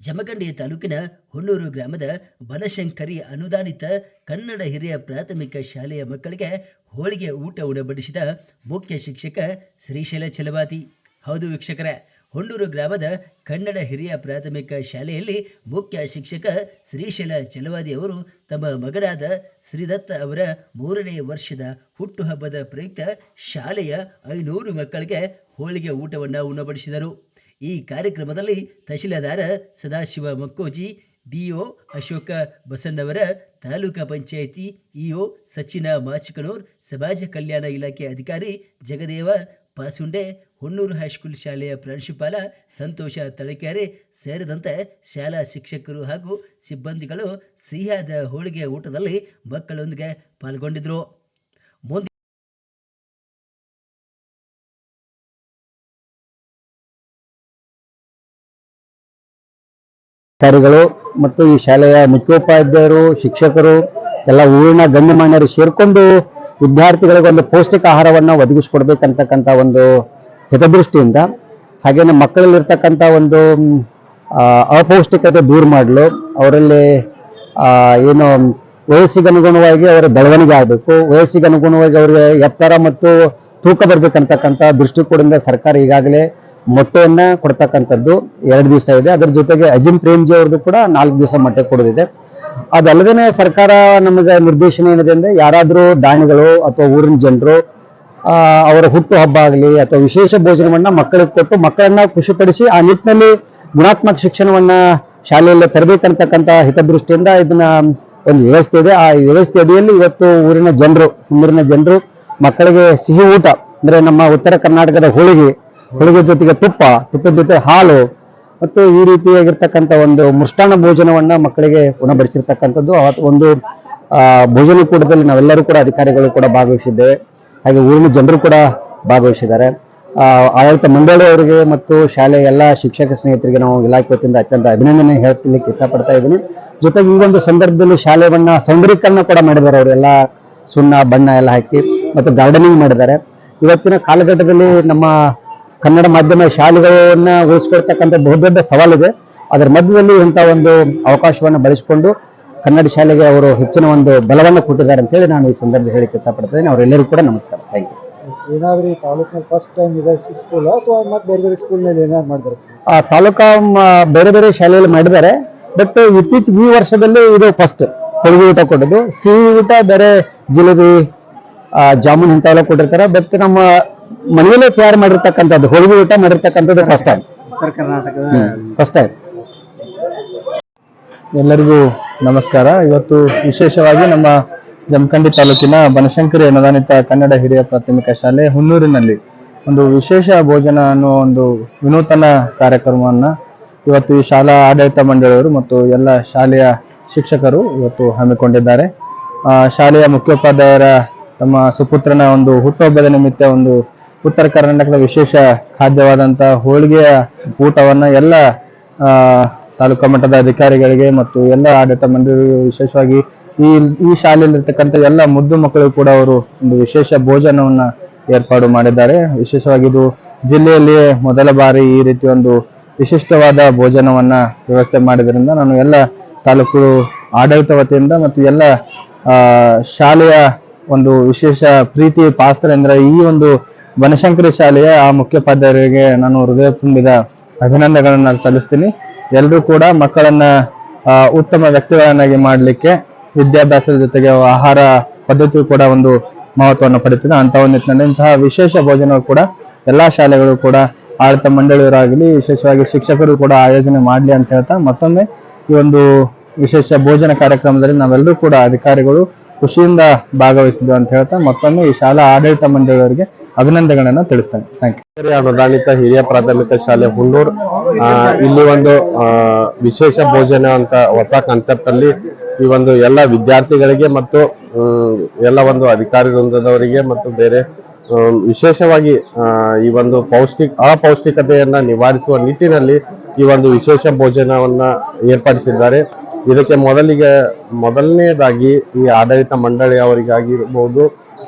ಜಮಖಂಡಿ ತಾಲೂಕಿನ ಹೊನ್ನೂರು ಗ್ರಾಮದ ಬನಶಂಕರಿ ಅನುದಾನಿತ ಕನ್ನಡ ಹಿರಿಯ ಪ್ರಾಥಮಿಕ ಶಾಲೆಯ ಮಕ್ಕಳಿಗೆ ಹೋಳಿಗೆ ಊಟ ಉಣಬಡಿಸಿದ ಮುಖ್ಯ ಶಿಕ್ಷಕ ಶ್ರೀಶೈಲ ಚಲವಾತಿ ಹೌದು ವೀಕ್ಷಕರೇ, ಹೊಣ್ಣೂರು ಗ್ರಾಮದ ಕನ್ನಡ ಹಿರಿಯ ಪ್ರಾಥಮಿಕ ಶಾಲೆಯಲ್ಲಿ ಮುಖ್ಯ ಶಿಕ್ಷಕ ಶ್ರೀಶೈಲ ಚಲವಾದಿ ಅವರು ತಮ್ಮ ಮಗನಾದ ಶ್ರೀದತ್ತ ಅವರ ಮೂರನೇ ವರ್ಷದ ಹುಟ್ಟುಹಬ್ಬದ ಪ್ರಯುಕ್ತ ಶಾಲೆಯ ಐನೂರು ಮಕ್ಕಳಿಗೆ ಹೋಳಿಗೆ ಊಟವನ್ನು ಉಣಬಡಿಸಿದರು. ಈ ಕಾರ್ಯಕ್ರಮದಲ್ಲಿ ತಹಶೀಲ್ದಾರ ಸದಾಶಿವ ಮಕ್ಕೋಜಿ ಬಿಒ ಅಶೋಕ ಬಸಣ್ಣವರ ತಾಲೂಕಾ ಪಂಚಾಯಿತಿ ಇಒ ಸಚಿನ ಮಾಚಿಕನೂರ್, ಸಮಾಜ ಕಲ್ಯಾಣ ಇಲಾಖೆ ಅಧಿಕಾರಿ ಜಗದೇವ, ಪಾಸುಂಡೆ, ಹೊನ್ನೂರು ಹೈಸ್ಕೂಲ್ ಶಾಲೆಯ ಪ್ರಾಂಶುಪಾಲ ಸಂತೋಷ ತಳಕೆರೆ ಸೇರಿದಂತೆ ಶಾಲಾ ಶಿಕ್ಷಕರು ಹಾಗೂ ಸಿಬ್ಬಂದಿಗಳು ಸಿಹಿಯಾದ ಹೋಳಿಗೆ ಊಟದಲ್ಲಿ ಮಕ್ಕಳೊಂದಿಗೆ ಪಾಲ್ಗೊಂಡಿದ್ದರು. ಅಧಿಕಾರಿಗಳು ಮತ್ತು ಈ ಶಾಲೆಯ ಮುಖ್ಯೋಪಾಧ್ಯಾಯರು, ಶಿಕ್ಷಕರು, ಎಲ್ಲ ಊರಿನ ಗಣ್ಯಮಾನ್ಯರು ಸೇರ್ಕೊಂಡು ವಿದ್ಯಾರ್ಥಿಗಳಿಗೆ ಒಂದು ಪೌಷ್ಟಿಕ ಆಹಾರವನ್ನು ಒದಗಿಸಿಕೊಡ್ಬೇಕಂತಕ್ಕಂಥ ಒಂದು ಹಿತದೃಷ್ಟಿಯಿಂದ ಹಾಗೇನೆ ಮಕ್ಕಳಲ್ಲಿರ್ತಕ್ಕಂಥ ಒಂದು ಅಪೌಷ್ಟಿಕತೆ ದೂರ ಮಾಡಲು. ಅವರಲ್ಲಿ ಏನು ವಯಸ್ಸಿಗೆ ಅನುಗುಣವಾಗಿ ಅವರ ಬೆಳವಣಿಗೆ ಆಗಬೇಕು. ವಯಸ್ಸಿಗೆ ಅನುಗುಣವಾಗಿ ಅವರಿಗೆ ಎತ್ತರ ಮತ್ತು ತೂಕ ಬರಬೇಕಂತಕ್ಕಂಥ ದೃಷ್ಟಿಕೋನದಿಂದ ಸರ್ಕಾರ ಈಗಾಗಲೇ ಮೊಟ್ಟೆಯನ್ನ ಕೊಡ್ತಕ್ಕಂಥದ್ದು ಎರಡು ದಿವಸ ಇದೆ. ಅದ್ರ ಜೊತೆಗೆ ಅಜಿಂ ಪ್ರೇಮ್ಜಿ ಅವ್ರದ್ದು ಕೂಡ ನಾಲ್ಕು ದಿವಸ ಮೊಟ್ಟೆ ಕೊಡೋದಿದೆ. ಅದಲ್ಲದೆ ಸರ್ಕಾರ ನಮಗೆ ನಿರ್ದೇಶನ ಏನಿದೆ ಅಂದ್ರೆ ಯಾರಾದರೂ ದಾನಿಗಳು ಅಥವಾ ಊರಿನ ಜನರು ಅವರ ಹುಟ್ಟು ಹಬ್ಬ ಆಗಲಿ ಅಥವಾ ವಿಶೇಷ ಭೋಜನವನ್ನ ಮಕ್ಕಳಿಗೆ ಕೊಟ್ಟು ಮಕ್ಕಳನ್ನ ಖುಷಿಪಡಿಸಿ ಆ ನಿಟ್ಟಿನಲ್ಲಿ ಗುಣಾತ್ಮಕ ಶಿಕ್ಷಣವನ್ನ ಶಾಲೆಯಲ್ಲಿ ತರಬೇಕಂತಕ್ಕಂಥ ಹಿತದೃಷ್ಟಿಯಿಂದ ಇದನ್ನ ಒಂದು ವ್ಯವಸ್ಥೆ ಇದೆ. ಆ ವ್ಯವಸ್ಥೆ ಅಡಿಯಲ್ಲಿ ಇವತ್ತು ಊರಿನ ಜನರು ಊರಿನ ಜನರು ಮಕ್ಕಳಿಗೆ ಸಿಹಿ ಊಟ, ಅಂದ್ರೆ ನಮ್ಮ ಉತ್ತರ ಕರ್ನಾಟಕದ ಹೋಳಿಗೆ ಹೋಳಿಗೆ ಜೊತೆಗೆ ತುಪ್ಪ, ತುಪ್ಪದ ಜೊತೆ ಹಾಲು, ಮತ್ತು ಈ ರೀತಿಯಾಗಿರ್ತಕ್ಕಂಥ ಒಂದು ಮೃಷ್ಟಾನ್ನ ಭೋಜನವನ್ನ ಮಕ್ಕಳಿಗೆ ಉಣಬಡಿಸಿರ್ತಕ್ಕಂಥದ್ದು. ಒಂದು ಭೋಜನ ಕೂಟದಲ್ಲಿ ನಾವೆಲ್ಲರೂ ಕೂಡ ಅಧಿಕಾರಿಗಳು ಕೂಡ ಭಾಗವಹಿಸಿದ್ದೇವೆ ಹಾಗೆ ಊರಿನ ಜನರು ಕೂಡ ಭಾಗವಹಿಸಿದ್ದಾರೆ. ಆಡಳಿತ ಮಂಡಳಿ ಅವರಿಗೆ ಮತ್ತು ಶಾಲೆಯ ಎಲ್ಲ ಶಿಕ್ಷಕ ಸ್ನೇಹಿತರಿಗೆ ನಾವು ಇಲಾಖೆ ವತಿಯಿಂದ ಅತ್ಯಂತ ಅಭಿನಂದನೆ ಹೇಳ್ತಿಲಿಕ್ಕೆ ಇಚ್ಛಪಡ್ತಾ ಇದ್ದೀನಿ. ಜೊತೆಗೆ ಒಂದು ಸಂದರ್ಭದಲ್ಲಿ ಶಾಲೆಯನ್ನ ಸೌಂದರ್ಯೀಕರಣ ಕೂಡ ಮಾಡಿದ್ದಾರೆ ಅವರೆಲ್ಲ ಸುಣ್ಣ, ಬಣ್ಣ ಎಲ್ಲ ಹಾಕಿ ಮತ್ತು ಗಾರ್ಡನಿಂಗ್ ಮಾಡಿದ್ದಾರೆ. ಇವತ್ತಿನ ಕಾಲಘಟ್ಟದಲ್ಲಿ ನಮ್ಮ ಕನ್ನಡ ಮಾಧ್ಯಮ ಶಾಲೆಗಳನ್ನ ಉಳಿಸ್ಕೊಳ್ತಕ್ಕಂಥ ಬಹುದೊಡ್ಡ ಸವಾಲಿದೆ. ಅದರ ಮಧ್ಯದಲ್ಲಿ ಇಂಥ ಒಂದು ಅವಕಾಶವನ್ನು ಬಳಸಿಕೊಂಡು ಕನ್ನಡ ಶಾಲೆಗೆ ಅವರು ಹೆಚ್ಚಿನ ಒಂದು ಬಲವನ್ನು ಕೊಟ್ಟಿದ್ದಾರೆ ಅಂತ ಹೇಳಿ ನಾನು ಈ ಸಂದರ್ಭದಲ್ಲಿ ಹೇಳಿ ಕೆಲಸ ಪಡ್ತೇನೆ ಅವರೆಲ್ಲರಿಗೂ ಕೂಡ ನಮಸ್ಕಾರ. ಥ್ಯಾಂಕ್ ಯು ಏನಾದ್ರೂ ಈ ತಾಲೂಕಿನಲ್ಲಿ ಫಸ್ಟ್ ಟೈಮ್ ಇದೆ ಸ್ಕೂಲ್ ಅಥವಾ ಮತ್ತೆ ಬೇರೆ ಬೇರೆ ಸ್ಕೂಲ್ನಲ್ಲಿ ಏನಾದ್ರು ಮಾಡಿದ್ರು? ಆ ತಾಲೂಕಾ ಬೇರೆ ಬೇರೆ ಶಾಲೆಯಲ್ಲಿ ಮಾಡಿದ್ದಾರೆ. ಬಟ್ ಇತ್ತೀಚೆಗೆ ಈ ವರ್ಷದಲ್ಲಿ ಇದು ಫಸ್ಟ್ ಹೋಳಿಗೆ ಊಟ ಕೊಡೋದು. ಸಿಹಿ ಊಟ ಬೇರೆ ಜಿಲೇಬಿ ಜಾಮೂನ್ ಇಂಥವೆಲ್ಲ ಕೊಟ್ಟಿರ್ತಾರೆ. ಬಟ್ ನಮ್ಮ ಮನೆಯಲ್ಲೇ ತಯಾರು ಮಾಡಿರ್ತಕ್ಕಂಥದ್ದು ಹೋಳಿಗೆ ಊಟ ಮಾಡಿರ್ತಕ್ಕಂಥದ್ದು ಫಸ್ಟ್ ಟೈಮ್ ಕರ್ನಾಟಕದ ಫಸ್ಟ್ ಟೈಮ್ ಎಲ್ಲರಿಗೂ ನಮಸ್ಕಾರ. ಇವತ್ತು ವಿಶೇಷವಾಗಿ ನಮ್ಮ ಜಮಖಂಡಿ ತಾಲೂಕಿನ ಬನಶಂಕರಿ ಅನುದಾನಿತ ಕನ್ನಡ ಹಿರಿಯ ಪ್ರಾಥಮಿಕ ಶಾಲೆ ಹುನ್ನೂರಿನಲ್ಲಿ ಒಂದು ವಿಶೇಷ ಭೋಜನ ಅನ್ನೋ ಒಂದು ವಿನೂತನ ಕಾರ್ಯಕ್ರಮವನ್ನ ಇವತ್ತು ಈ ಶಾಲಾ ಆಡಳಿತ ಮಂಡಳಿಯವರು ಮತ್ತು ಎಲ್ಲ ಶಾಲೆಯ ಶಿಕ್ಷಕರು ಇವತ್ತು ಹಮ್ಮಿಕೊಂಡಿದ್ದಾರೆ. ಆ, ಶಾಲೆಯ ಮುಖ್ಯೋಪಾಧ್ಯಾಯರ ತಮ್ಮ ಸುಪುತ್ರನ ಒಂದು ಹುಟ್ಟುಹಬ್ಬದ ನಿಮಿತ್ತ ಒಂದು ಉತ್ತರ ಕರ್ನಾಟಕದ ವಿಶೇಷ ಖಾದ್ಯವಾದಂತಹ ಹೋಳಿಗೆಯ ಊಟವನ್ನ ಎಲ್ಲ ತಾಲೂಕಾ ಮಟ್ಟದ ಅಧಿಕಾರಿಗಳಿಗೆ ಮತ್ತು ಎಲ್ಲ ಆಡಳಿತ ಮಂಡಳಿಗಳು ವಿಶೇಷವಾಗಿ ಈ ಈ ಶಾಲೆಯಲ್ಲಿರ್ತಕ್ಕಂಥ ಎಲ್ಲ ಮುದ್ದು ಮಕ್ಕಳಿಗೂ ಕೂಡ ಅವರು ಒಂದು ವಿಶೇಷ ಭೋಜನವನ್ನ ಏರ್ಪಾಡು ಮಾಡಿದ್ದಾರೆ. ವಿಶೇಷವಾಗಿ ಇದು ಜಿಲ್ಲೆಯಲ್ಲಿಯೇ ಮೊದಲ ಬಾರಿ ಈ ರೀತಿ ಒಂದು ವಿಶಿಷ್ಟವಾದ ಭೋಜನವನ್ನ ವ್ಯವಸ್ಥೆ ಮಾಡಿದ್ರಿಂದ ನಾನು ಎಲ್ಲ ತಾಲೂಕು ಆಡಳಿತ ವತಿಯಿಂದ ಮತ್ತು ಎಲ್ಲ ಶಾಲೆಯ ಒಂದು ವಿಶೇಷ ಪ್ರೀತಿ ಪಾತ್ರ ಈ ಒಂದು ಬನಶಂಕರಿ ಶಾಲೆಯ ಆ ಮುಖ್ಯೋಪಾಧ್ಯಾಯರಿಗೆ ನಾನು ಹೃದಯ ತುಂಬಿದ ಅಭಿನಂದನೆಗಳನ್ನ ಸಲ್ಲಿಸ್ತೀನಿ. ಎಲ್ಲರೂ ಕೂಡ ಮಕ್ಕಳನ್ನ ಉತ್ತಮ ವ್ಯಕ್ತಿಗಳನ್ನಾಗಿ ಮಾಡಲಿಕ್ಕೆ ವಿದ್ಯಾಭ್ಯಾಸದ ಜೊತೆಗೆ ಆಹಾರ ಪದ್ಧತಿಯು ಕೂಡ ಒಂದು ಮಹತ್ವವನ್ನು ಪಡೆಯುತ್ತದೆ ಅಂತ ಒಂದು ನಿಟ್ಟಿನಲ್ಲಿ ಇಂತಹ ವಿಶೇಷ ಭೋಜನ ಕೂಡ ಎಲ್ಲಾ ಶಾಲೆಗಳು ಕೂಡ ಆಡಳಿತ ಮಂಡಳಿಯವರಾಗಲಿ, ವಿಶೇಷವಾಗಿ ಶಿಕ್ಷಕರು ಕೂಡ ಆಯೋಜನೆ ಮಾಡಲಿ ಅಂತ ಹೇಳ್ತಾ ಮತ್ತೊಮ್ಮೆ ಈ ಒಂದು ವಿಶೇಷ ಭೋಜನ ಕಾರ್ಯಕ್ರಮದಲ್ಲಿ ನಾವೆಲ್ಲರೂ ಕೂಡ ಅಧಿಕಾರಿಗಳು ಖುಷಿಯಿಂದ ಭಾಗವಹಿಸಿದ್ವು ಅಂತ ಹೇಳ್ತಾ ಮತ್ತೊಮ್ಮೆ ಈ ಶಾಲಾ ಆಡಳಿತ ಮಂಡಳಿಯವರಿಗೆ ಅಭಿನಂದನೆಗಳನ್ನ ತಿಳಿಸ್ತೇನೆ. ಥ್ಯಾಂಕ್ ಯು ಅನುದಾನಿತ ಹಿರಿಯ ಪ್ರಾಥಮಿಕ ಶಾಲೆ ಹುಲ್ಲೂರ್ ಇಲ್ಲಿ ಒಂದು ವಿಶೇಷ ಭೋಜನ ಅಂತ ಹೊಸ ಕಾನ್ಸೆಪ್ಟ್ ಅಲ್ಲಿ ಈ ಒಂದು ಎಲ್ಲ ವಿದ್ಯಾರ್ಥಿಗಳಿಗೆ ಮತ್ತು ಎಲ್ಲ ಒಂದು ಅಧಿಕಾರಿ ವೃಂದದವರಿಗೆ ಮತ್ತು ಬೇರೆ ವಿಶೇಷವಾಗಿ ಈ ಒಂದು ಪೌಷ್ಟಿಕ, ಅಪೌಷ್ಟಿಕತೆಯನ್ನ ನಿವಾರಿಸುವ ನಿಟ್ಟಿನಲ್ಲಿ ಈ ಒಂದು ವಿಶೇಷ ಭೋಜನವನ್ನ ಏರ್ಪಡಿಸಿದ್ದಾರೆ. ಇದಕ್ಕೆ ಮೊದಲಿಗೆ, ಮೊದಲನೇದಾಗಿ ಈ ಆಡಳಿತ ಮಂಡಳಿ ಅವರಿಗಾಗಿರ್ಬೋದು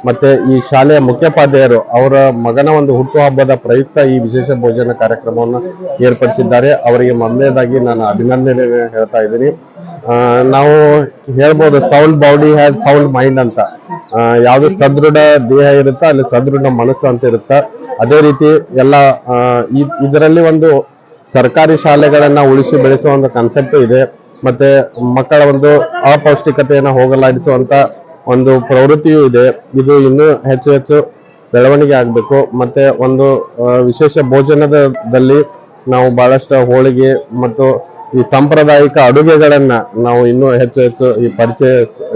ಮತ್ತೆ ಈ ಶಾಲೆಯ ಮುಖ್ಯೋಪಾಧ್ಯಾಯರು ಅವರ ಮಗನ ಒಂದು ಹುಟ್ಟುಹಬ್ಬದ ಪ್ರಯುಕ್ತ ಈ ವಿಶೇಷ ಭೋಜನ ಕಾರ್ಯಕ್ರಮವನ್ನು ಏರ್ಪಡಿಸಿದ್ದಾರೆ. ಅವರಿಗೆ ಮೊದಲನೇದಾಗಿ ನಾನು ಅಭಿನಂದನೆ ಹೇಳ್ತಾ ಇದ್ದೀನಿ. ನಾವು ಹೇಳ್ಬೋದು sound body has sound mind ಅಂತ. ಯಾವುದು ಸದೃಢ ದೇಹ ಇರುತ್ತಾ ಅಲ್ಲಿ ಸದೃಢ ಮನಸ್ಸು ಅಂತ ಇರುತ್ತಾ? ಅದೇ ರೀತಿ ಎಲ್ಲ ಇದರಲ್ಲಿ ಒಂದು ಸರ್ಕಾರಿ ಶಾಲೆಗಳನ್ನ ಉಳಿಸಿ ಬೆಳೆಸುವ ಒಂದು ಕಾನ್ಸೆಪ್ಟ್ ಇದೆ. ಮತ್ತೆ ಮಕ್ಕಳ ಒಂದು ಅಪೌಷ್ಟಿಕತೆಯನ್ನು ಹೋಗಲಾಡಿಸುವಂತ ಒಂದು ಪ್ರವೃತ್ತಿಯೂ ಇದೆ. ಇದು ಇನ್ನೂ ಹೆಚ್ಚು ಹೆಚ್ಚು ಬೆಳವಣಿಗೆ ಆಗಬೇಕು. ಮತ್ತೆ ಒಂದು ವಿಶೇಷ ಭೋಜನದಲ್ಲಿ ನಾವು ಬಹಳಷ್ಟು ಹೋಳಿಗೆ ಮತ್ತು ಈ ಸಾಂಪ್ರದಾಯಿಕ ಅಡುಗೆಗಳನ್ನ ನಾವು ಇನ್ನೂ ಹೆಚ್ಚು ಹೆಚ್ಚು ಈ ಪರಿಚಯ,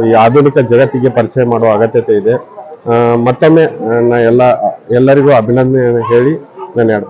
ಈ ಆಧುನಿಕ ಜಗತ್ತಿಗೆ ಪರಿಚಯ ಮಾಡುವ ಅಗತ್ಯತೆ ಇದೆ. ಮತ್ತೊಮ್ಮೆ ನಾ ಎಲ್ಲ, ಎಲ್ಲರಿಗೂ ಅಭಿನಂದನೆ ಹೇಳಿ ನಾನು